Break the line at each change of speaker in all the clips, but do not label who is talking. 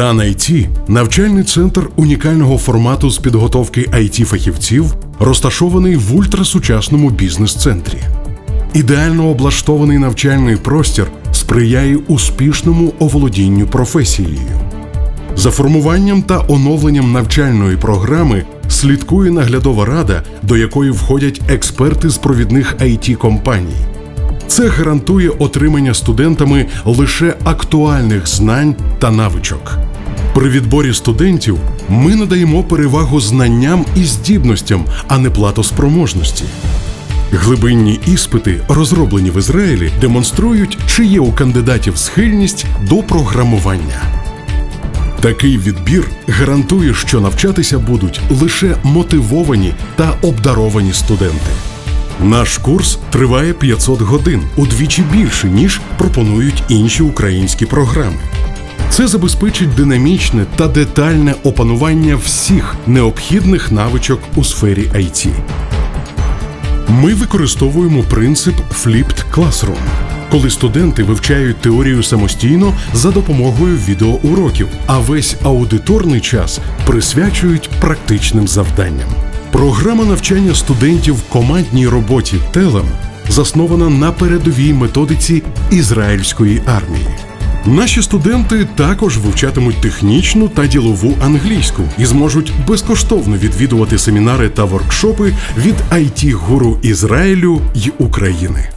Дан IT – навчальний центр унікального формату з підготовки it фахівців розташований в ультрасучасному бізнес-центрі. Ідеально облаштований навчальний простір сприяє успішному оволодінню професією. За формуванням та оновленням навчальної програми слідкує наглядова рада, до якої входять експерти з провідних it компаній Це гарантує отримання студентами лише актуальних знань та навичок. При відборі студентів ми надаємо перевагу знанням і здібностям, а не платоспроможності. Глибинні іспити, розроблені в Ізраїлі, демонструють, чи є у кандидатів схильність до програмування. Такий відбір гарантує, що навчатися будуть лише мотивовані та обдаровані студенти. Наш курс триває 500 годин удвічі більше, ніж пропонують інші українські програми. Це забезпечить динамічне та детальне опанування всіх необхідних навичок у сфері IT. Ми використовуємо принцип Flipped Classroom, коли студенти вивчають теорію самостійно за допомогою відеоуроків, а весь аудиторний час присвячують практичним завданням. Програма навчання студентів в командній роботі телем заснована на передовій методиці ізраїльської армії. Наші студенти також вивчатимуть технічну та ділову англійську і зможуть безкоштовно відвідувати семінари та воркшопи від it гуру Ізраїлю й України.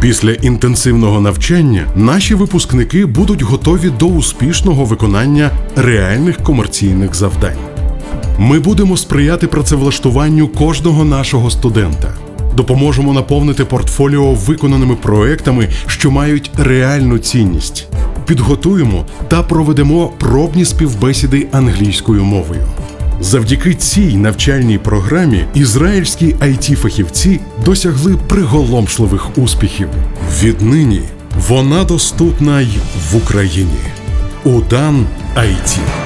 Після інтенсивного навчання наші випускники будуть готові до успішного виконання реальних комерційних завдань. Ми будемо сприяти працевлаштуванню кожного нашого студента. Допоможемо наповнити портфоліо виконаними проектами, що мають реальну цінність. Підготуємо та проведемо пробні співбесіди англійською мовою. Завдяки цій навчальній програмі ізраїльські it фахівці досягли приголомшливих успіхів. Віднині вона доступна й в Україні. Удан IT.